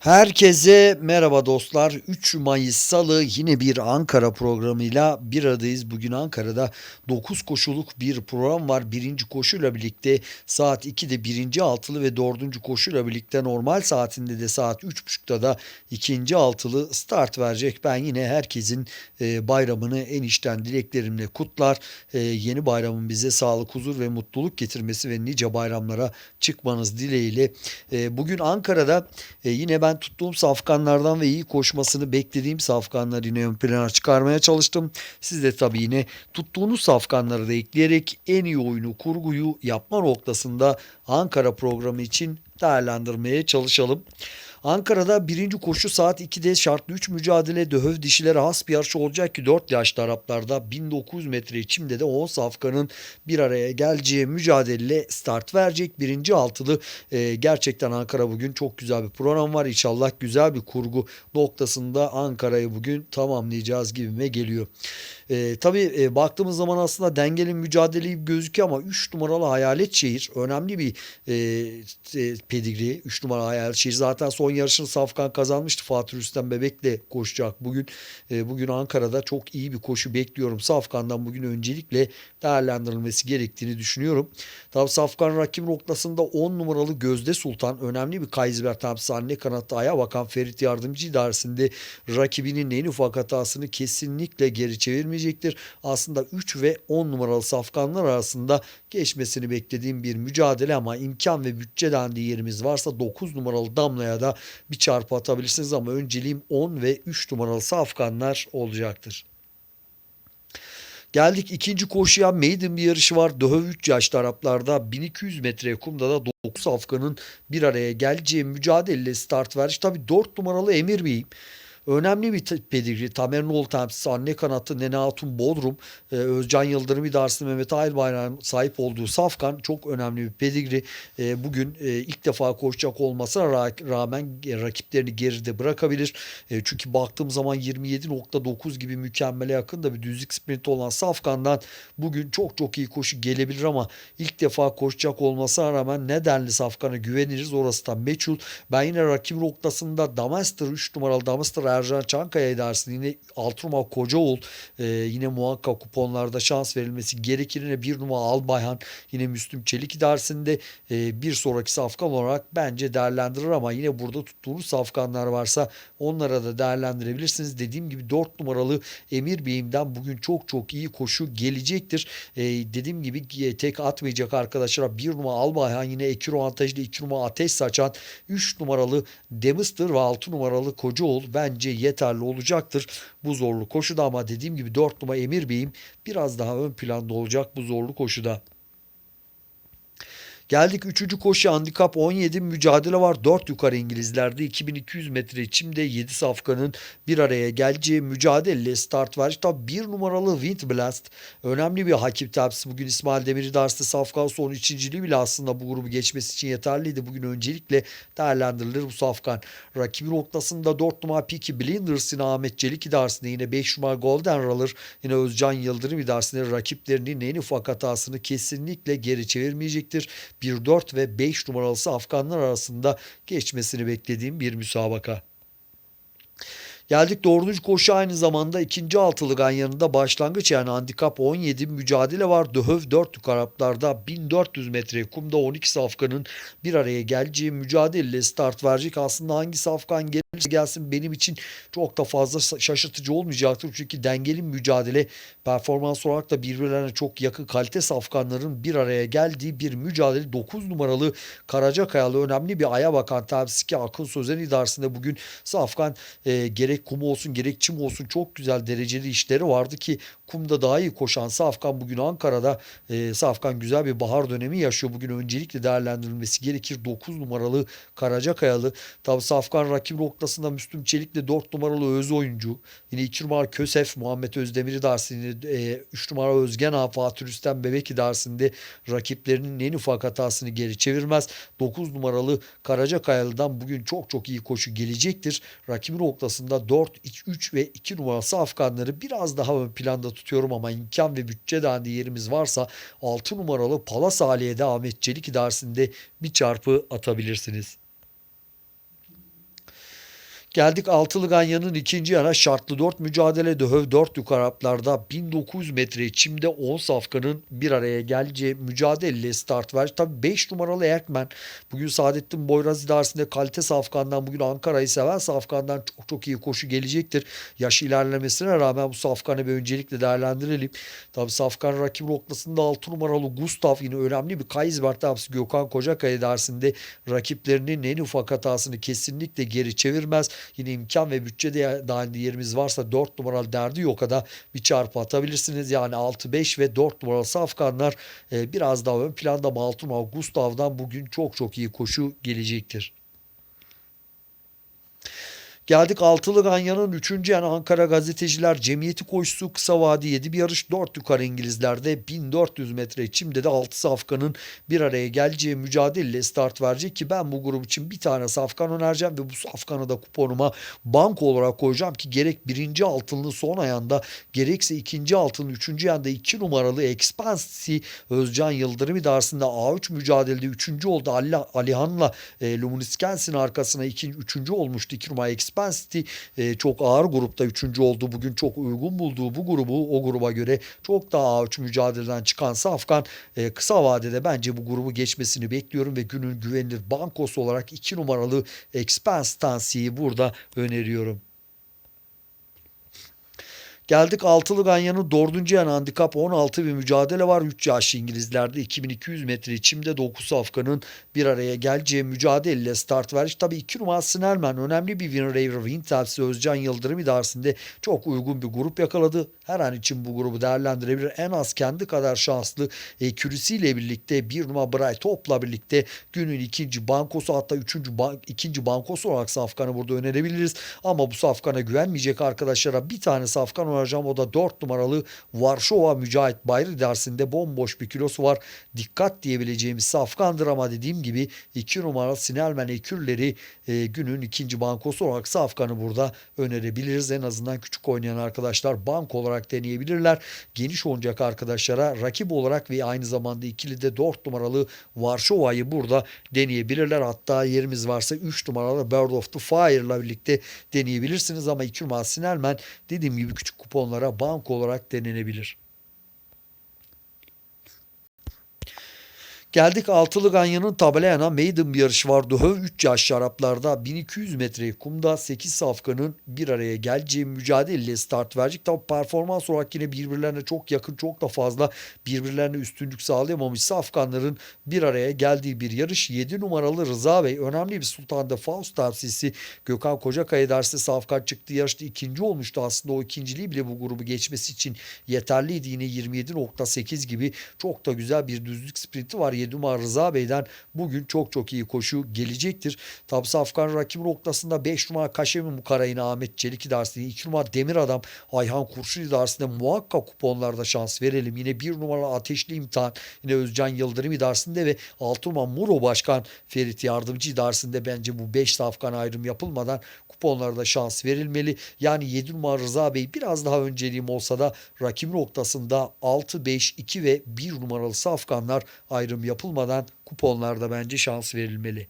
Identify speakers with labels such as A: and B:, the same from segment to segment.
A: Herkese merhaba dostlar. 3 Mayıs Salı yine bir Ankara programıyla bir aradayız. Bugün Ankara'da 9 koşuluk bir program var. Birinci koşuyla birlikte saat 2'de birinci altılı ve dördüncü koşuyla birlikte normal saatinde de saat 3.30'da da ikinci altılı start verecek. Ben yine herkesin e, bayramını en içten dileklerimle kutlar. E, yeni bayramın bize sağlık, huzur ve mutluluk getirmesi ve nice bayramlara çıkmanız dileğiyle. E, bugün Ankara'da yine ben tuttuğum safkanlardan ve iyi koşmasını beklediğim safkanları yine ön plana çıkarmaya çalıştım. Siz de tabii yine tuttuğunuz safkanları da ekleyerek en iyi oyunu, kurguyu yapma noktasında Ankara programı için değerlendirmeye çalışalım. Ankara'da birinci koşu saat 2'de şartlı 3 mücadele döhöv dişilere has bir yarış olacak ki 4 yaşlı Araplarda 1900 metre içimde de 10 safkanın bir araya geleceği mücadele start verecek. Birinci altılı e, gerçekten Ankara bugün çok güzel bir program var. İnşallah güzel bir kurgu noktasında Ankara'yı bugün tamamlayacağız gibime geliyor. E, tabii e, baktığımız zaman aslında dengeli mücadeleyi gözüküyor ama 3 numaralı Hayalet Şehir önemli bir e, e, pedigri. 3 numara Hayalet Şehir zaten son yarışını Safkan kazanmıştı. Fatih Rüstem Bebek'le koşacak bugün. E, bugün Ankara'da çok iyi bir koşu bekliyorum. Safkan'dan bugün öncelikle değerlendirilmesi gerektiğini düşünüyorum. Tabii Safkan rakip noktasında 10 numaralı Gözde Sultan önemli bir Kaysber Tamsi anne kanatta aya bakan Ferit Yardımcı idaresinde rakibinin en ufak hatasını kesinlikle geri çevirmeyecektir. Aslında 3 ve 10 numaralı safkanlar arasında geçmesini beklediğim bir mücadele ama imkan ve bütçe dendiği yerimiz varsa 9 numaralı Damla'ya da bir çarpı atabilirsiniz ama önceliğim 10 ve 3 numaralı safkanlar olacaktır. Geldik ikinci koşuya maiden bir yarışı var. Döhöv 3 yaşlı Araplarda 1200 metre kumda da 9 Afgan'ın bir araya geleceği mücadeleyle start vermiş. Tabi 4 numaralı Emir Bey'im. Önemli bir pedigri. Tamer Nol temsilcisi anne kanatı Nene Hatun Bodrum, e, Özcan Yıldırım idaresinde Mehmet Ayrbayrak'ın sahip olduğu Safkan çok önemli bir pedigri. E, bugün e, ilk defa koşacak olmasına rağmen rakiplerini geride bırakabilir. E, çünkü baktığım zaman 27.9 gibi mükemmele yakın da bir düzlük sprinti olan Safkan'dan bugün çok çok iyi koşu gelebilir ama ilk defa koşacak olmasına rağmen nedenli Safkan'a güveniriz orası da meçhul. Ben yine rakip noktasında Damaster 3 numaralı Damaster Ercan Çankaya idaresinde yine 6 numara Kocaoğul e, yine muhakkak kuponlarda şans verilmesi gerekir. Yine 1 numara Albayhan yine Müslüm Çelik idaresinde e, bir sonraki safkan olarak bence değerlendirir ama yine burada tuttuğunuz safkanlar varsa onlara da değerlendirebilirsiniz. Dediğim gibi 4 numaralı Emir Bey'imden bugün çok çok iyi koşu gelecektir. E, dediğim gibi tek atmayacak arkadaşlar 1 numara Albayhan yine Ekiro avantajlı 2 numara Ateş Saçan 3 numaralı Demister ve 6 numaralı Kocaoğul bence bence yeterli olacaktır bu zorlu koşuda ama dediğim gibi 4 numara Emir Bey'im biraz daha ön planda olacak bu zorlu koşuda. Geldik 3. koşu handikap 17 mücadele var. 4 yukarı İngilizlerde 2200 metre içimde 7 safkanın bir araya geleceği mücadele start var. Tabi 1 numaralı Wind Blast önemli bir hakip tepsi. Bugün İsmail Demir Dars'ta safkan son üçüncülüğü bile aslında bu grubu geçmesi için yeterliydi. Bugün öncelikle değerlendirilir bu safkan. Rakibi noktasında 4 numara Peaky Blinders yine Ahmet Çelik idaresinde yine 5 numara Golden Roller yine Özcan Yıldırım idaresinde rakiplerinin en ufak hatasını kesinlikle geri çevirmeyecektir. 1-4 ve 5 numaralısı Afganlar arasında geçmesini beklediğim bir müsabaka. Geldik dördüncü koşu aynı zamanda ikinci altılı ganyanında başlangıç yani handikap 17 mücadele var. Döhöv 4 Araplarda 1400 metre kumda 12 safkanın bir araya geleceği mücadeleyle start verecek. Aslında hangi safkan gelirse gelsin benim için çok da fazla şaşırtıcı olmayacaktır. Çünkü dengeli mücadele performans olarak da birbirlerine çok yakın kalite safkanların bir araya geldiği bir mücadele. 9 numaralı Karacakayalı önemli bir aya bakan temsilcisi ki Akın Sözen idaresinde bugün safkan e, gerek gerek kum olsun gerek çim olsun çok güzel dereceli işleri vardı ki kumda daha iyi koşan Safkan bugün Ankara'da e, Safkan güzel bir bahar dönemi yaşıyor. Bugün öncelikle değerlendirilmesi gerekir. 9 numaralı Karacakayalı. Tabi Safkan rakip noktasında Müslüm Çelik'le 4 numaralı Öz oyuncu. Yine 2 numara Kösef Muhammed Özdemir idaresinde e, 3 numara Özgen Ağa Fatih Rüstem Bebek idaresinde rakiplerinin en ufak hatasını geri çevirmez. 9 numaralı Karacakayalı'dan bugün çok çok iyi koşu gelecektir. Rakibi noktasında 4, 3 ve 2 numarası Afganları biraz daha ön planda tutuyorum ama imkan ve bütçe dendiği yerimiz varsa 6 numaralı Palas Aliye'de Ahmet Çelik idaresinde bir çarpı atabilirsiniz. Geldik Altılı Ganyan'ın ikinci yana şartlı 4 mücadele döhöv 4 yukarı Araplarda 1900 metre çimde 10 safkanın bir araya geleceği mücadeleyle start ver. Tabi 5 numaralı Erkmen bugün Saadettin Boyraz idaresinde kalite safkandan bugün Ankara'yı seven safkandan çok çok iyi koşu gelecektir. Yaş ilerlemesine rağmen bu safkanı bir öncelikle değerlendirelim. Tabi safkan rakip noktasında 6 numaralı Gustav yine önemli bir Kaysbert Gökhan Kocakaya dersinde rakiplerinin en ufak hatasını kesinlikle geri çevirmez. Yine imkan ve bütçe dahilinde yerimiz varsa 4 numaralı derdi yok da bir çarpı atabilirsiniz. Yani 6-5 ve 4 numaralı safkanlar e, biraz daha ön planda 6 numaralı Gustav'dan bugün çok çok iyi koşu gelecektir. Geldik Altılı Ganyan'ın 3. yani Ankara Gazeteciler Cemiyeti koşusu kısa vadi 7 bir yarış 4 yukarı İngilizlerde 1400 metre içimde de 6 safkanın bir araya geleceği mücadeleyle start verecek ki ben bu grup için bir tane safkan önereceğim ve bu safkanı da kuponuma banko olarak koyacağım ki gerek birinci altınlı son ayanda gerekse ikinci altının üçüncü yanda 2 numaralı Expansi Özcan Yıldırım idaresinde A3 mücadelede 3. oldu Ali, Alihan'la e, Luminiscens'in arkasına 2. 3. olmuştu 2 numara Expansi City e, çok ağır grupta üçüncü oldu. Bugün çok uygun bulduğu bu grubu o gruba göre çok daha ağır mücadeleden çıkan Safkan e, kısa vadede bence bu grubu geçmesini bekliyorum ve günün güvenilir bankosu olarak 2 numaralı Expense Tansi'yi burada öneriyorum. Geldik altılı ganyanın dördüncü yan handikap 16 bir mücadele var. 3 yaşlı İngilizlerde 2200 metre içimde 9 Afgan'ın bir araya geleceği mücadeleyle start vermiş. Tabii 2 numara Snellman önemli bir winner Raver Wintelsi Özcan Yıldırım idaresinde çok uygun bir grup yakaladı. Her an için bu grubu değerlendirebilir. En az kendi kadar şanslı e, kürüsüyle birlikte bir numara Bright Top'la birlikte günün ikinci bankosu hatta üçüncü bank, ikinci bankosu olarak Safkan'ı burada önerebiliriz. Ama bu Safkan'a güvenmeyecek arkadaşlara bir tane Safkan önereceğim. O da 4 numaralı Varşova Mücahit Bayır dersinde bomboş bir kilosu var. Dikkat diyebileceğimiz Safkan'dır ama dediğim gibi 2 numaralı Sinelmen Ekürleri e, günün ikinci bankosu olarak Safkan'ı burada önerebiliriz. En azından küçük oynayan arkadaşlar bank olarak deneyebilirler. Geniş oynayacak arkadaşlara rakip olarak ve aynı zamanda ikili de 4 numaralı Varşova'yı burada deneyebilirler. Hatta yerimiz varsa 3 numaralı Bird of the Fire ile birlikte deneyebilirsiniz ama 2 numaralı Sinelmen dediğim gibi küçük kuponlara bank olarak denenebilir. Geldik Altılı Ganyan'ın tabelayana maiden bir yarış vardı. Höv 3 yaş şaraplarda 1200 metre kumda 8 safkanın bir araya geleceği mücadeleyle start verecek. Tabi performans olarak yine birbirlerine çok yakın çok da fazla birbirlerine üstünlük sağlayamamış safkanların bir araya geldiği bir yarış. 7 numaralı Rıza Bey önemli bir Sultan'da Faust tavsiyesi Gökhan Kocakaya dersi safkan çıktı yarışta ikinci olmuştu. Aslında o ikinciliği bile bu grubu geçmesi için yeterliydi. Yine 27.8 gibi çok da güzel bir düzlük sprinti var. 7 numara Rıza Bey'den bugün çok çok iyi koşu gelecektir. Tabi Afgan rakip noktasında 5 numara Kaşemi Mukaray'ın Ahmet Çelik idaresinde 2 numara Demir Adam Ayhan Kurşun idaresinde muhakkak kuponlarda şans verelim. Yine 1 numara Ateşli İmtihan yine Özcan Yıldırım idaresinde ve 6 numara Muro Başkan Ferit Yardımcı idaresinde bence bu 5 Afgan ayrım yapılmadan kuponlarda şans verilmeli. Yani 7 numara Rıza Bey biraz daha önceliğim olsa da rakip noktasında 6, 5, 2 ve 1 numaralı Safkanlar ayrım yapılmadan kuponlarda bence şans verilmeli.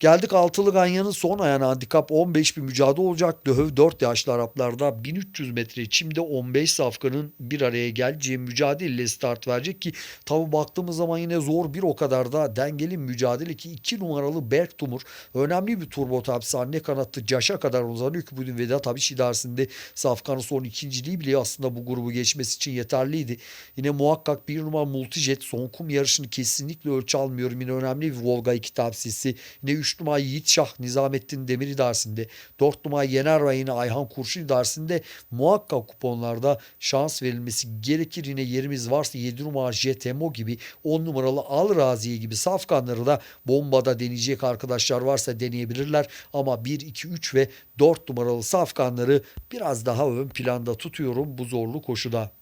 A: Geldik altılı ganyanın son ayağına handikap 15 bir mücadele olacak. Döhöv 4 yaşlı Araplarda 1300 metre çimde 15 safkanın bir araya geleceği mücadeleyle start verecek ki tabi baktığımız zaman yine zor bir o kadar da dengeli mücadele ki 2 numaralı Berk Tumur önemli bir turbo tapsi anne kanattı Caş'a kadar uzanıyor ki bugün Vedat Abiş idaresinde safkanın son ikinciliği bile aslında bu grubu geçmesi için yeterliydi. Yine muhakkak bir numara Multijet son kum yarışını kesinlikle ölçü almıyorum. Yine önemli bir Volga 2 tavsiyesi. Yine 3 3 numara Yiğit Şah Nizamettin Demir idaresinde 4 numara Yener ve yine Ayhan Kurşun idaresinde muhakkak kuponlarda şans verilmesi gerekir. Yine yerimiz varsa 7 numara Jetemo gibi 10 numaralı Al Raziye gibi safkanları da bombada deneyecek arkadaşlar varsa deneyebilirler. Ama 1, 2, 3 ve 4 numaralı safkanları biraz daha ön planda tutuyorum bu zorlu koşuda.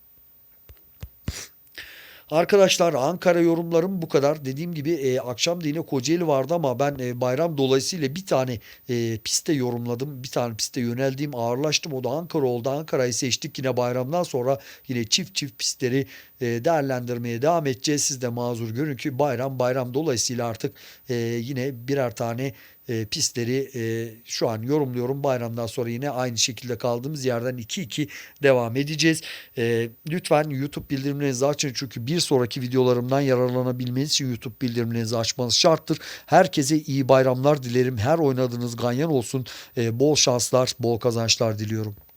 A: Arkadaşlar Ankara yorumlarım bu kadar. Dediğim gibi e, akşam da yine Kocaeli vardı ama ben e, bayram dolayısıyla bir tane e, piste yorumladım. Bir tane piste yöneldiğim ağırlaştım. O da Ankara oldu. Ankara'yı seçtik yine bayramdan sonra yine çift çift pistleri e, değerlendirmeye devam edeceğiz. Siz de mazur görün ki bayram bayram dolayısıyla artık e, yine birer tane e, pistleri e, şu an yorumluyorum. Bayramdan sonra yine aynı şekilde kaldığımız yerden 2-2 devam edeceğiz. E, lütfen YouTube bildirimlerinizi açın çünkü bir sonraki videolarımdan yararlanabilmeniz için YouTube bildirimlerinizi açmanız şarttır. Herkese iyi bayramlar dilerim. Her oynadığınız ganyan olsun. E, bol şanslar, bol kazançlar diliyorum.